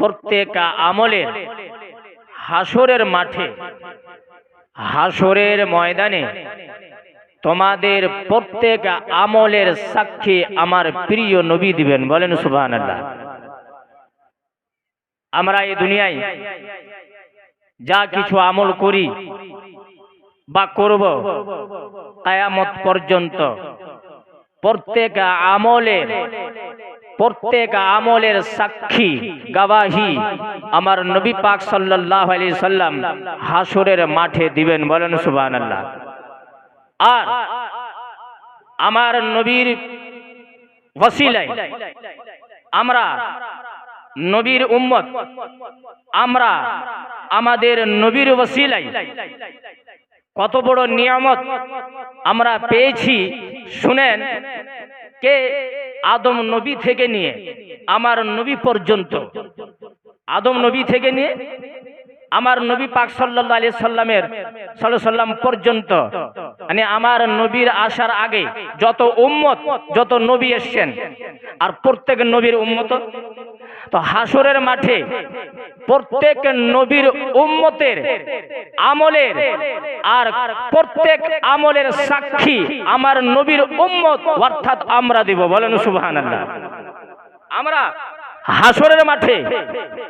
প্রত্যেক আমলের হাসরের মাঠে হাসরের ময়দানে তোমাদের প্রত্যেক আমলের সাক্ষী আমার প্রিয় নবী দিবেন। বলেন সুবহান আমরা এই দুনিয়ায় যা কিছু আমল করি বা করব কায়ামত পর্যন্ত প্রত্যেক আমলের প্রত্যেক আমলের সাক্ষী গাবাহি আমার নবী পাক সাল্লাল্লাহু আলাইহি সাল্লাম হাসরের মাঠে দিবেন, বলেন সুবহানাল্লাহ। আর আমার নবীর আমরা নবীর উম্মত, আমরা আমাদের নবীর ওসিলাই কত বড় নিয়ামত আমরা পেয়েছি। শুনেন, কে আদম নবী থেকে নিয়ে, আমার নবী পর্যন্ত। আদম নবী থেকে নিয়ে, আমার নবী পাক সাল্লাহ আলি সাল্লামের সাল্লাম পর্যন্ত। মানে আমার নবীর আসার আগে যত উম্মত, যত নবী এসছেন, আর প্রত্যেক নবীর উম্মত তো হাসরের মাঠে প্রত্যেক নবীর উম্মতের আমলের আর প্রত্যেক আমলের সাক্ষী আমার নবীর উম্মত, অর্থাৎ আমরা দিব। বলেন সুবহানাল্লাহ। আমরা হাসরের মাঠে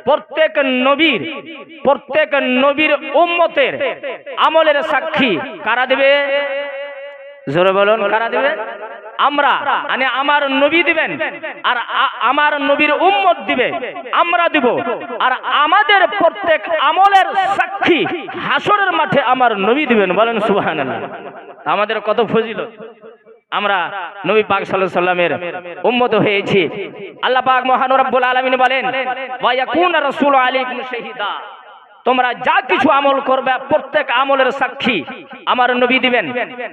প্রত্যেক নবীর প্রত্যেক নবীর উম্মতের আমলের সাক্ষী কারা দেবে? জোরে বলুন কারা দেবে আমরা মানে আমার নবী দিবেন আর আমার নবীর উম্মত দিবে আমরা দিব। আর আমাদের প্রত্যেক আমলের সাক্ষী হাসরের মাঠে আমার নবী দিবেন বলেন সুবহানাল্লাহ। আমাদের কত ফজিলত। আমরা নবী পাক সাল্লাল্লাহু সাল্লামের উম্মত হয়েছি। আল্লাহ পাক মহান রব্বুল আলামিন বলেন ওয়া ইয়াকুনা রাসূলু আলাইকুম শাহিদা। তোমরা যা কিছু আমল করবে, প্রত্যেক আমলের সাক্ষী আমার নবী দিবেন।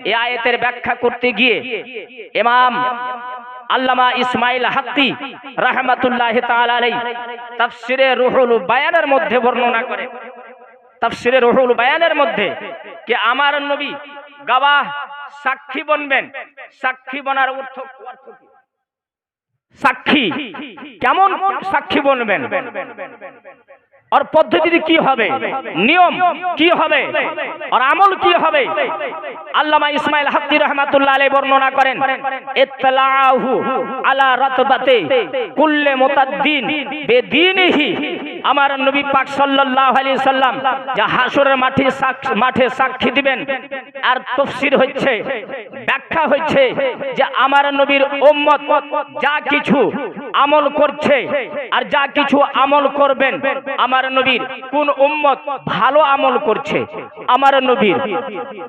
এই আয়াতের ব্যাখ্যা করতে গিয়ে ইমাম আল্লামা ইসমাইল হাত্তি রাহমাতুল্লাহ তাফসিরে রুহুল বায়ানের মধ্যে বর্ণনা করে। তাফসিরে রুহুল বায়ানের মধ্যে যে আমার নবী গাবাহ সাক্ষী বনবেন। সাক্ষী বনার অর্থ সাক্ষী। কেমন সাক্ষী বনবেন? আর পদ্ধতি কি হবে? নিয়ম কি হবে? আর আমল কি হবে? আল্লামা ইসমাইল হাক্কি রহমাতুল্লাহ আলাইহি বর্ণনা করেন ইতলাহু আলা রাতবাতে কুল্লে মুতাদ্দিন বেদীনিহি। আমার নবী পাক সাল্লাল্লাহু আলাইহি সাল্লাম যা হাসরের মাঠে মাঠে সাক্ষী দিবেন, আর তাফসীর হচ্ছে, ব্যাখ্যা হচ্ছে যে আমার নবীর উম্মত যা কিছু আমল করছে, আর যা কিছু আমল করবেন, আমার নবীর কোন উম্মত ভালো আমল করছে? আমার নবীর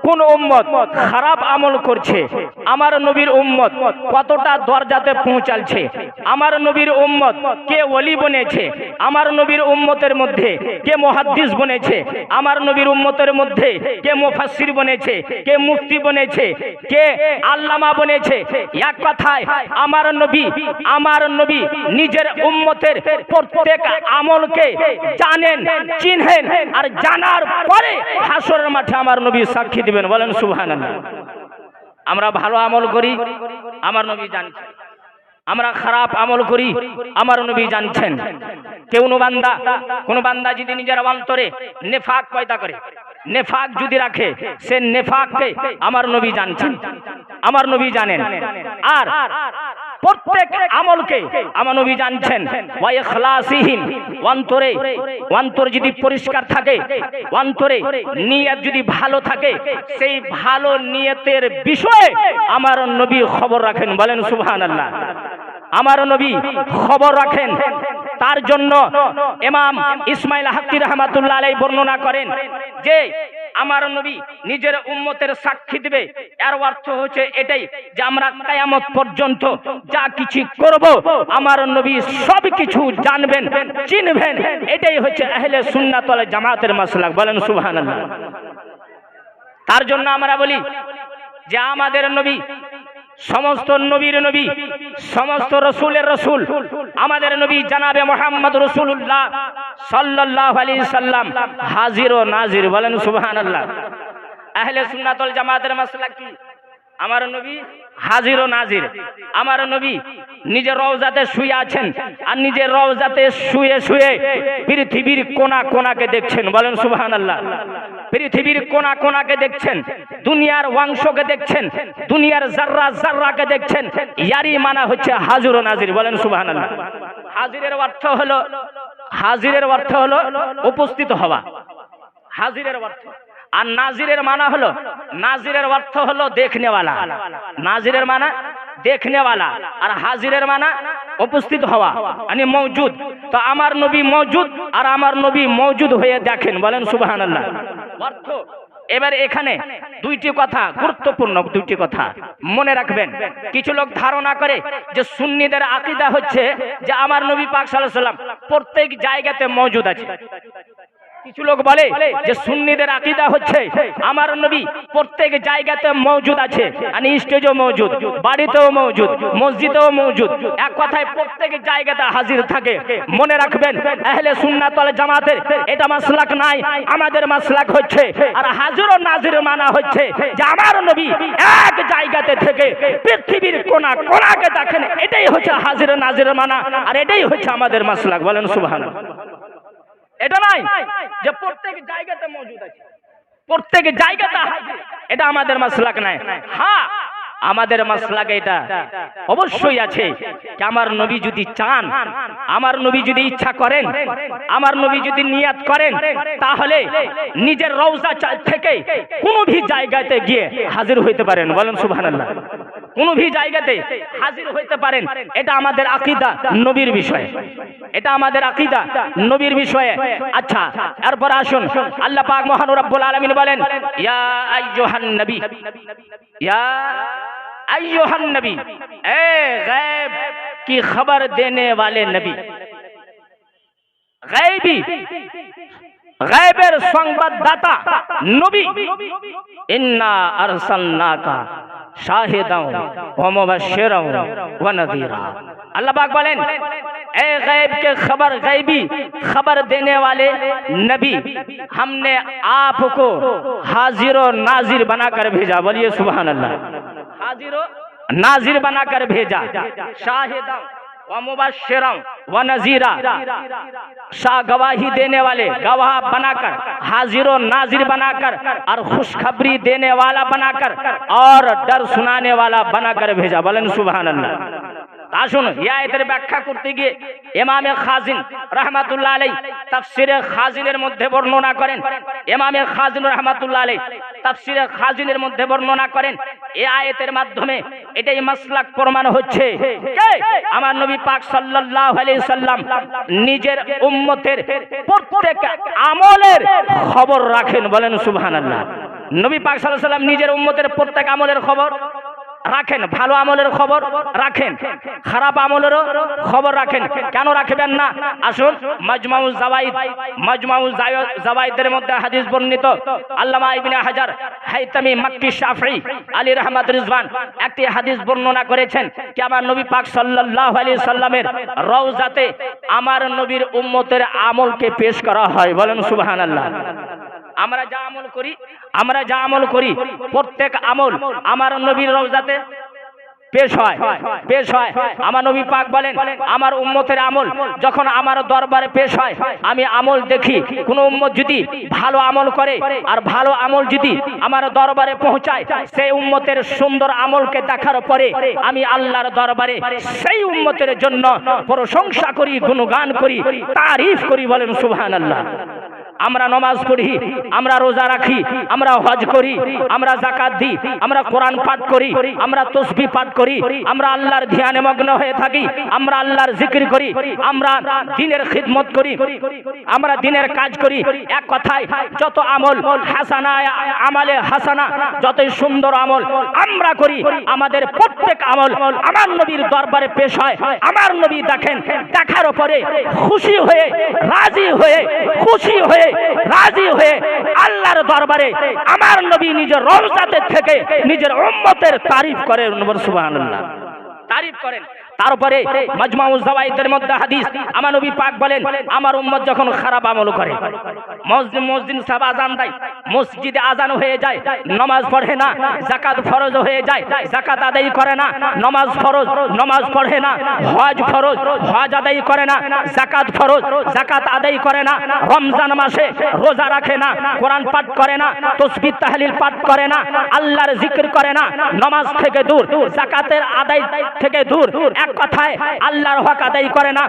কোন উম্মত খারাপ আমল করছে? আমার নবীর উম্মত কতটা দরজাতে পৌঁছালছে? আমার নবীর উম্মত কে ওলি বনেছে? আমার নবীর উম্মতের মধ্যে কে মুহাদ্দিস বনেছে? আমার নবীর উম্মতের মধ্যে কে মুফাসসির বনেছে? কে মুফতি বনেছে? কে আল্লামা বনেছে? এক কথায়, আমার নবী আমার নবী নিজের উম্মতের প্রত্যেক আমলকে জানেন, চিনহেন আর জানার পরে হাসরের মাঠে আমার নবী সাক্ষী দিবেন। বলেন, সুবহানাল্লাহ। আমরা ভালো আমল করি, আমার নবী জানছেন। আমরা খারাপ আমল করি, আমার নবী জানছেন। কেউ বান্দা, কোন বান্দা যদি নিজের অন্তরে নেফাক পয়দা করে, নেফাক যদি রাখে, সে নেফাককে আমার নবী জানছেন। আমার নবী জানেন। আর প্রত্যেক আমলকে আমার নবী জানছেন। ওয়া ইখলাসিহিম অন্তরে, অন্তর যদি পরিষ্কার থাকে, অন্তরে নিয়ত যদি ভালো থাকে, সেই ভালো নিয়তের বিষয়ে আমার নবী খবর রাখেন, বলেন সুবহানাল্লাহ। আমার নবী খবর রাখেন। তার জন্য ইমাম ইসমাইল হাক্কি রহমাতুল্লাহ আলাই বর্ণনা করেন যে আমার নবী নিজের উম্মতের সাক্ষী দিবে। এর অর্থ হচ্ছে এটাই যে আমরা কায়ামত পর্যন্ত যা কিছু করব, আমার নবী সব কিছু জানবেন, চিনবেন। এটাই হচ্ছে আহলে সুন্নাত ওয়াল জামাতের মাসলাক। বলেন সুবহানাল্লাহ। তার জন্য আমরা বলি যে আমাদের নবী সমস্ত নবীর নবী, সমস্ত রসুলের রসুল, আমাদের নবী জানাবে মোহাম্মদ রসুল্লাহ সাল্লাহ আলী সাল্লাম। হাজির ও নাজির, বলেন সুবহানাল্লাহ। আহলে সুন্নাতুল জামাতের মাসলা কি? আমার নবী হাজির ও নাজির। আমার নবী নিজের রওজাতে শুয়ে আছেন আর নিজের রওজাতে শুয়ে শুয়ে পৃথিবীর কোনা কোনাকে দেখছেন, বলেন সুবহান আল্লাহ পৃথিবীর কোনা কোনাকে দেখছেন, দুনিয়ার অংশকে দেখছেন, দুনিয়ার জাররা জাররাকে দেখছেন। ইয়ারি মানা হচ্ছে হাজির নাজির, বলেন সুবহান আল্লাহ হাজিরের অর্থ হলো, হাজিরের অর্থ হলো উপস্থিত হওয়া। হাজিরের অর্থ। আর নাজিরের মানা হলো, নাজিরের অর্থ হলো দেখনেওয়ালা। নাজিরের মানা দেখনেওয়ালা। আর হাজিরের মানা উপস্থিত হওয়া। মানে মৌজুদ তো আমার নবী মৌজুদ আর আমার নবী মৌজুদ হয়ে দেখেন, বলেন আল্লাহ এবার এখানে দুইটি কথা, গুরুত্বপূর্ণ দুইটি কথা। মনে রাখবেন, কিছু লোক ধারণা করে যে সুন্নিদের আকিদা হচ্ছে যে আমার নবী পাক আলাইহি সাল্লাম প্রত্যেক জায়গাতে মজুদ আছে। কিছু লোক বলে যে সুন্নিদের আকিদা হচ্ছে আমার নবী প্রত্যেক জায়গাতে মৌজুদ আছে মানে স্টেজও মৌজুদ বাড়িতেও মৌজুদ মসজিদেও মৌজুদ এক কথায় প্রত্যেক জায়গাতে হাজির থাকে। মনে রাখবেন আহলে সুন্নাত ওয়াল জামাতের এটা মাসলাক নাই আমাদের মাসলাক হচ্ছে আর হাজির ও নাজির মানা হচ্ছে যে আমার নবী এক জায়গাতে থেকে পৃথিবীর কোনা কোনাকে দেখেন এটাই হচ্ছে হাজির ও নাজির মানা আর এটাই হচ্ছে আমাদের মাসলাক। বলেন সুবহানাল্লাহ। এটা নাই যে প্রত্যেক জায়গাতে মজুদ আছে। প্রত্যেক জায়গাতে এটা আমাদের মাসলাক নাই। হ্যাঁ আমাদের মাসলাক এটা অবশ্যই আছে আমার নবী যদি চান, আমার নবী যদি ইচ্ছা করেন, আমার নবী যদি নিয়াত করেন, তাহলে নিজের রওজা থেকে কোনো ভি জায়গাতে গিয়ে হাজির হইতে পারেন। বলেন সুবহানাল্লাহ। কোনো ভি জায়গাতে হাজির হইতে পারেন, এটা আমাদের আকিদা নবীর বিষয়ে। এটা আমাদের আকিদা নবীর বিষয়ে। আচ্ছা এরপর আসুন। আল্লাহ পাক মহান রব্বুল আলামিন বলেন, ইয়া আইয়ুহান নবী, ইয়া আইয়ুহান নবী, এ গায়েব, কি খবর দেনে ওয়ালে নবী? غیبی غیبر সংবাদ نبی۔ انہا ইন্না আরসালনাকা শাহিদাও ওয়া মুবাশশিরাও ওয়া নাযীরা আল্লাহ পাক বলেন اے غیب کے خبر غیبی خبر دینے والے نبی ہم نے آپ کو حاضر و ناظر بنا کر بھیجا۔ بولیے سبحان اللہ۔ حاضر و ناظر بنا کر بھیجا۔ شاہدہ व मुबश्शिरम व नजीरा शाह गवाही देने वाले गवाह बनाकर, हाजिर नाजिर बनाकर और खुशखबरी देने वाला बनाकर और डर सुनाने वाला बनाकर भेजा। बोलन सुबह अल्लाह আসুন ইয়া এদের ব্যাখ্যা করতে গিয়ে এমামে খাজিন রহমাতুল্লাহ আলাই তাফসিরে খাজিনের মধ্যে বর্ণনা করেন এমামে খাজিন রহমাতুল্লাহ আলাই তাফসিরে খাজিনের মধ্যে বর্ণনা করেন, এই আয়াতের মাধ্যমে এটাই মাসলাক প্রমাণ হচ্ছে? আমার নবী পাক সাল্লাল্লাহু আলাইহি সাল্লাম নিজের উম্মতের প্রত্যেক আমলের খবর রাখেন, বলেন সুবহানাল্লাহ নবী পাক সাল্লাল্লাহু আলাইহি সাল্লাম নিজের উম্মতের প্রত্যেক আমলের খবর রাখেন, ভালো আমলের খবর রাখেন, খারাপ আমলেরও খবর রাখেন। কেন রাখবেন না? আসুন, মাজমাউল জাওয়াইদ, মাজমাউল জাওয়াইদের মধ্যে হাদিস বর্ণিত। আল্লামা ইবনে হাজার, হাইতামি মাক্কি শাফি আলী রহমত রিজওয়ান, একটি হাদিস বর্ণনা করেছেন কি আমার নবী পাক সাল্লাল্লাহু আলাইহি সাল্লামের রওজাতে আমার নবীর উম্মতের আমলকে পেশ করা হয়। বলেন সুবহানাল্লাহ। আমরা যা আমল করি, আমরা যা আমল করি, প্রত্যেক আমল আমার নবীর রওজাতে পেশ হয় পেশ হয়। আমার নবী পাক বলেন, আমার উম্মতের আমল যখন আমার দরবারে পেশ হয়, আমি আমল দেখি, কোন উম্মত যদি ভালো আমল করে আর ভালো আমল যদি আমার দরবারে পৌঁছায়, সেই উম্মতের সুন্দর আমলকে দেখার পরে আমি আল্লাহর দরবারে সেই উম্মতের জন্য প্রশংসা করি, গুণগান করি, তারিফ করি বলেন, সুবহানাল্লাহ। আমরা নমাজ পড়ি, আমরা রোজা রাখি, আমরা হজ করি, আমরা জাকাত দিই, আমরা কোরআন পাঠ করি, আমরা তসবি পাঠ করি, আমরা আল্লাহর ধ্যানে মগ্ন হয়ে থাকি, আমরা আল্লাহর জিকির করি, আমরা দিনের খিদমত করি, আমরা দিনের কাজ করি। এক কথায়, যত আমল হাসানা, আমালে হাসানা, যতই সুন্দর আমল আমরা করি, আমাদের প্রত্যেক আমল আমার নবীর দরবারে পেশ হয়, আমার নবী দেখেন, দেখার পরে খুশি হয়ে, রাজি হয়ে, খুশি হয়ে রাজি হয়ে আল্লাহর দরবারে আমার নবী নিজের রমজাতের থেকে নিজের উম্মতের তারিফ করেন তারিফ করেন। তারপরে মাজমাউজ জাওয়াইদের মধ্যে হাদিস, আমার নবী পাক বলেন, আমার উম্মত যখন খারাপ আমল করে, মসজিদ মসজিদ সাহেব আজান দেয়, মসজিদে আজান হয়ে যায়, নামাজ পড়ে না জাকাত ফরজ হয়ে যায় জাকাত আদায় করে না, নামাজ ফরজ, নামাজ পড়ে না, হজ ফরজ, হজ আদায় করে না জাকাত ফরজ জাকাত আদায় করে না, রমজান মাসে রোজা রাখে না, কোরআন পাঠ করে না, তসবিহ তাহলিল পাঠ করে না, আল্লাহর জিকির করে না, নামাজ থেকে দূর জাকাতের আদায় থেকে দূর, এক কথায় আল্লাহর হক আদায় করে না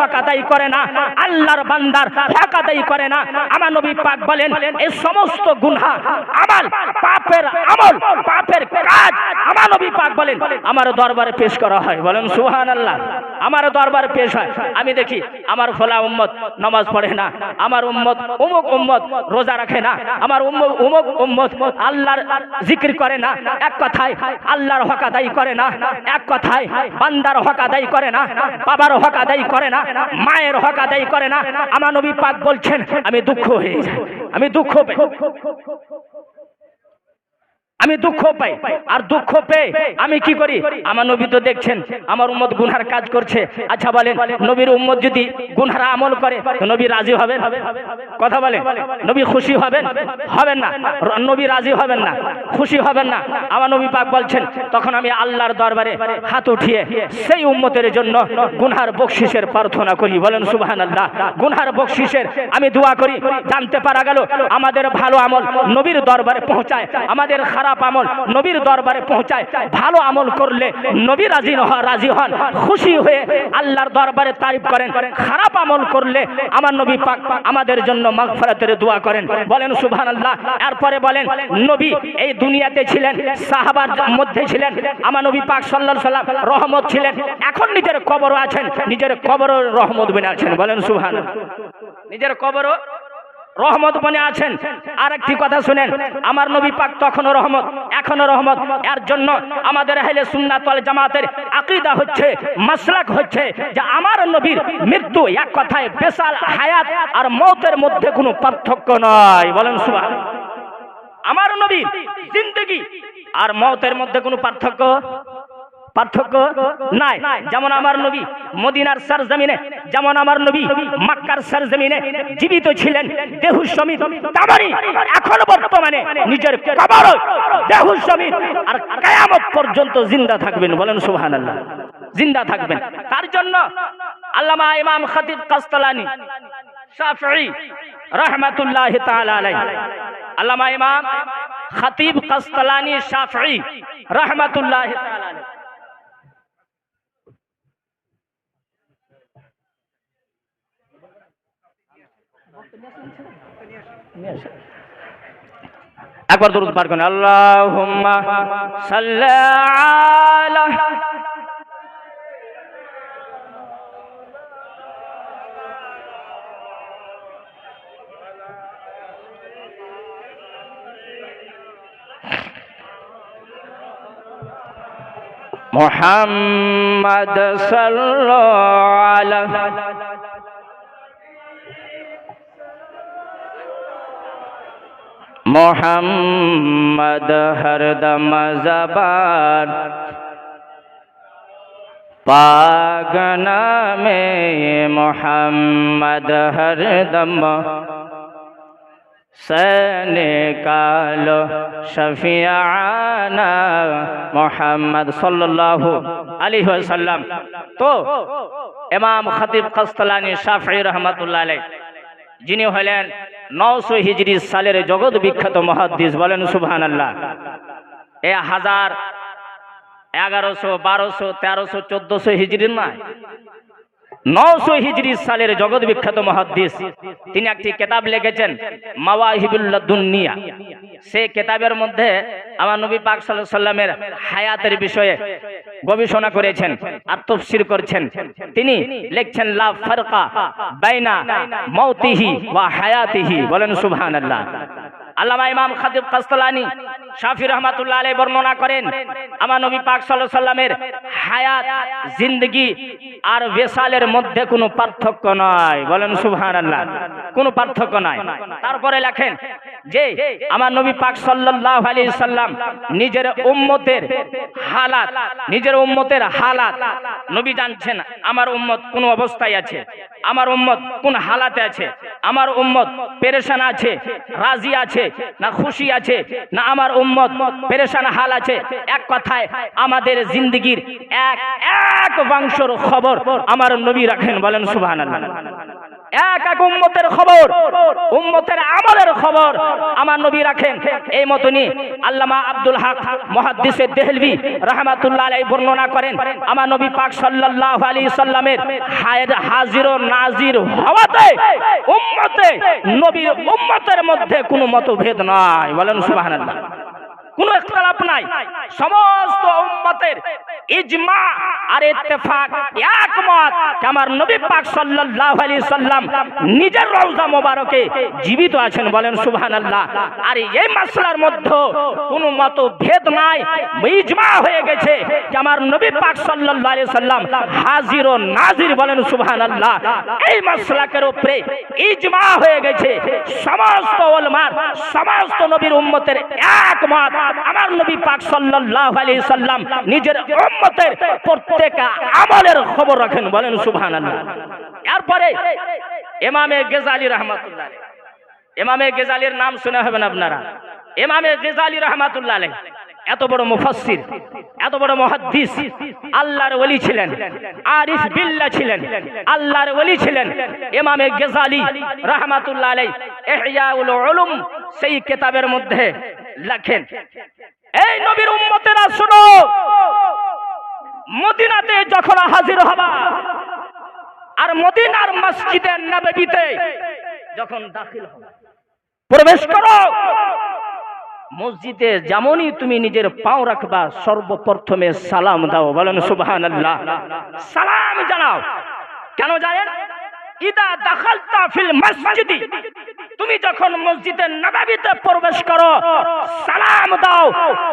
হক আদায় করে না, আল্লাহর বান্দার হক আদায় করে না। আমার নবী পাক বলেন এই সমস্ত গুনাহ পাপের আমল, পাপের কাজ। আমার নবী পাক বলেন, আমার দরবারে পেশ করা হয়। বলেন, সুবহানাল্লাহ, আমার দরবারে পেশ হয়। আমি দেখি, আমার ফলা উম্মত নামাজ পড়ে না, আমার উম্মত অমুক উম্মত রোজা রাখে না, আমার উম্মত উম্মত আল্লাহর জিকির করে না। এক কথায়, আল্লাহর হক আদায় করে না। এক কথায় বান্দার হক আদায় করে না, বাবার হক আদায় করে না, মায়ের হক আদায় করে না। আমার নবী পাক বলছেন, আমি দুঃখ হয়ে যাই, আমি দুঃখ আমি দুঃখ পাই। আর দুঃখ পেয়ে আমি কি করি? আমার নবী তো দেখছেন, আমার উম্মত গুনহার কাজ করছে। আচ্ছা বলেন, নবীর উম্মত যদি গুনহার আমল করে নবী রাজি হবেন? কথা বলেন, নবী খুশি হবেন? হবেন না। নবী রাজি হবেন না। খুশি হবেন না। আমার নবী পাক বলছেন, তখন আমি আল্লাহর দরবারে হাত উঠিয়ে সেই উম্মতের জন্য গুনহার বকশিসের প্রার্থনা করি। বলেন, সুবহানাল্লাহ। গুনহার বকশিসের আমি দোয়া করি। জানতে পারা গেল, আমাদের ভালো আমল নবীর দরবারে পৌঁছায়। আমাদের খারাপ আমল নবীর দরবারে পৌঁছায়, ভালো আমল করলে নবী রাজি রাজি হন, খুশি হয়ে আল্লাহর দরবারে তারিফ করেন, খারাপ আমল করলে আমার নবী পাক আমাদের জন্য মাগফিরাতের দোয়া করেন, বলেন সুবহানাল্লাহ, এরপরে বলেন, নবী এই দুনিয়াতে ছিলেন, সাহাবার মধ্যে ছিলেন, আমার নবী পাক সাল্লাল্লাহু সাল্লাম রহমত ছিলেন, এখন নিজের কবরও আছেন, নিজের কবরও রহমত বনে আছেন, বলেন সুবহানাল্লাহ। নিজের কবরও রহমত বনে আছেন। আর একটি কথা শুনেন। আমার নবী পাক তখনও রহমত এখনও রহমত। এর জন্য আমাদের হেলে সুন্নাত ওয়াল জামাতের আকীদা হচ্ছে, মাসলাক হচ্ছে যে আমার নবীর মৃত্যু এক কথায় বেসাল হায়াত আর মতের মধ্যে কোনো পার্থক্য নয় বলেন সুবহান আমার নবীর জিন্দগি আর মতের মধ্যে কোনো পার্থক্য? পার্থক্য নাই। যেমন আমার নবী মদিনার সার জমিনে যেমন আমার নবী মাক্কার সার জমিনে জীবিত ছিলেন দেহু সমিত তামারি এখন বর্তমানে নিজের দেহু সমিত। আর কিয়ামত পর্যন্ত জিন্দা থাকবেন, বলেন সুবহানাল্লাহ। জিন্দা থাকবেন। তার জন্য আল্লামা ইমাম খতিব কাস্তালানি শাফঈ রহমাতুল্লাহ তাআলা আল্লামা ইমাম খাতিব কাস্তালানি শাফঈ রহমাতুল্লাহ একবার দরুদ পাঠ করেন আল্লাহুম্মা সাল্লি আলা محمد صلى الله عليه মোহাম্মদ হরদম জবান। পাগন মে মোহাম্মদ হরদম। সনে কালো শফিয়ানা মোহাম্মদ সাল্লাল্লাহু আলাইহি ওয়াসাল্লাম। তো, ইমাম খতিব কস্তলানি শাফি রহমাতুল্লাহ যিনি হলেন নশো হিজরি সালের জগৎ বিখ্যাত মহাদ্দিস বলেন সুবহান আল্লাহ এ হাজার এগারোশো, বারোশো, তেরোশো, চোদ্দশো হিজড়ির নয় নশো হিজরি সালের জগৎ বিখ্যাত মহাদ্দিস। তিনি একটি কেতাব লিখেছেন মাওয়াহিবুল্লাহ দুনিয়া সেই কেতাবের মধ্যে আমার নবী পাক সাল্লামের হায়াতের বিষয়ে গবেষণা করেছেন আর তফসির করছেন। তিনি লিখছেন, লা ফারকা বাইনা মাউতিহি ওয়া হায়াতিহি। বলেন, সুবহানাল্লাহ। আল্লামা ইমাম খাদিব কাস্তালানি শাফি রহমাতুল্লাহ আলাই বর্ণনা করেন, আমার নবী পাক সাল্লাল্লাহু সাল্লামের হায়াত, জিন্দগি আর বেসালের মধ্যে কোনো পার্থক্য নয়। বলেন সুবহানাল্লাহ, কোনো পার্থক্য নয়। তারপরে লেখেন যে আমার নবী পাক সাল্লাল্লাহু আলাইহি সাল্লাম নিজের উম্মতের হালাত, নিজের উম্মতের হালাত, নবী জানছেন আমার উম্মত কোন অবস্থায় আছে। আমার উম্মত কোন হালাতে আছে? আমার উম্মত পেরেশান আছে, রাজি আছে, না খুশি আছে, না আমার উম্মত পেরেশান হাল আছে? এক কথায় আমাদের জিন্দগির এক এক বাংশর খবর আমার নবী রাখেন বলেন সুবহানাল্লাহ। এক এক উম্মতের খবর, উম্মতের আমলের খবর আমার নবী রাখেন। এই মতনই আল্লামা আব্দুল হক মুহাদ্দিসে দেহলভি রাহমাতুল্লাহ আলাইহি বর্ণনা করেন, আমার নবী পাক সাল্লাল্লাহু আলাইহি সাল্লামের হায়ের হাজির ও নাজির হওয়াতে উম্মতে, নবীর উম্মতের মধ্যে কোনো মতভেদ নাই। বলেন সুবহানাল্লাহ। কোনো ইখতিলাফ নাই। সমস্ত উম্মতের ইজমা আর ইত্তেফাক একমত আমার নবী পাক সাল্লাল্লাহু আলাইহি সাল্লাম নিজের রওজা মোবারকে জীবিত আছেন বলেন সুবহানাল্লাহ। আর এই মাসলার মধ্যে কোনো মতভেদ নাই, ইজমা হয়ে গেছে যে আমার নবী পাক সাল্লাল্লাহু আলাইহি সাল্লাম হাজির ও নাজির বলেন সুবহানাল্লাহ। এই মাসলাকের উপরে ইজমা হয়ে গেছে। সমস্ত ওলমার সমস্ত নবীর উম্মতের একমত আমার নবী পাক সাল্লাল্লাহু আলাইহি সাল্লাম নিজের উম্মতের প্রত্যেক আমলের খবর রাখেন, বলেন সুবহানাল্লাহ। এরপরে ইমামে গেজালি রাহমাতুল্লাহ ইমামে গেজালির নাম শুনে হবেন আপনারা। ইমামে গেজালি রাহমাতুল্লাহ আলাইহি। এত বড় মুফাসসির, এত বড় মুহাদ্দিস, আল্লাহর ওলি ছিলেন, আরিফ বিল্লাহ ছিলেন, আল্লাহর ওলি ছিলেন, ইমামে গেজালি রাহমাতুল্লাহ আলাইহি ইহয়াউল উলুম সেই কিতাবের মধ্যে লেখেন, এই নবীর উম্মতেরা শুনো, মদিনাতে যখন হাজির হবা আর মদিনার মসজিদে নববীতে যখন দাখিল হবে, প্রবেশ করো মসজিদে যেমনই তুমি নিজের পাও রাখবা, সর্বপ্রথমে সালাম দাও। বলেন সুবাহ সালাম জানাও। কেন জানেন? ইদা দাখালতা ফিল মসজিদি। তুমি যখন মসজিদে নববীতে প্রবেশ করো সালাম দাও।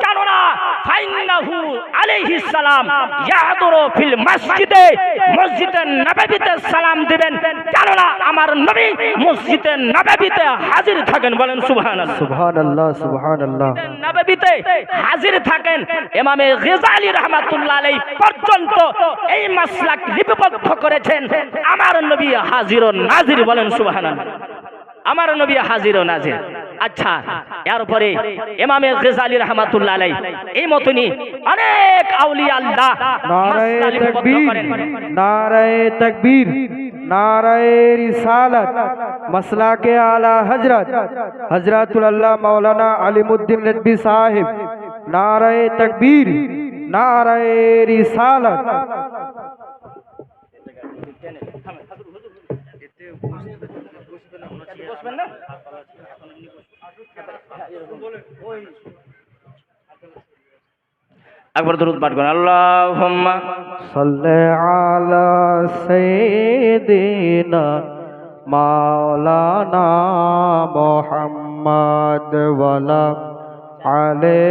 কেননা ফাইন্নাহু আলাইহিস সালাম ইয়াহদুরু ফিল মসজিদে। মসজিদে নববীতে সালাম দিবেন। কেননা আমার নবী মসজিদে নববীতে হাজির থাকেন বলেন সুবহানাল্লাহ। সুবহান আল্লাহ সুবহান নববীতে হাজির থাকেন ইমামে গেজালি রহমাতুল্লাহ আলাইহি পর্যন্ত এই মাসলাক লিপিবদ্ধ করেছেন। আমার নবী হাজির ও নাজির বলেন সুবহানাল্লাহ। আমার নবী হাজির ও নাজির। আচ্ছা এরপরে ইমামে গেজালি রহমাতুল্লাহ আলাইহি এই মতনই অনেক আউলিয়া আল্লাহ নারায়ে তাকবীর। নারায়ে তাকবীর নারায়ে রিসালাত মাসলাকে আলা হযরত হযরতুল আল্লাহ মাওলানা আলিমউদ্দিন নদভী সাহেব। নারায়ে তাকবীর নারায়ে রিসালাত একবার দরুদ পাঠ করেন, আল্লাহুম্মা সাল্লি আলা মাওলানা মুহাম্মদ ওয়ালা আলে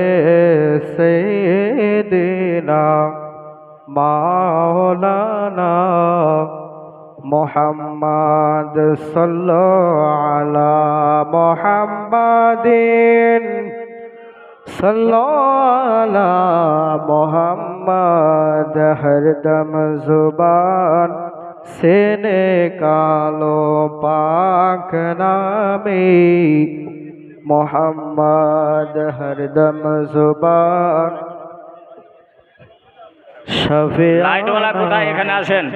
সাইয়্যিদিনা মাওলানা মুহাম্মদ সাল্লু আলা মুহাম্মাদিন সল্লালা মোহাম্মদ, হরদম জুবান, সেনে কালো পাক নামে মোহাম্মদ, হরদম জুবান। শফি লাইটওয়ালা কোথায় এখানে আসেন?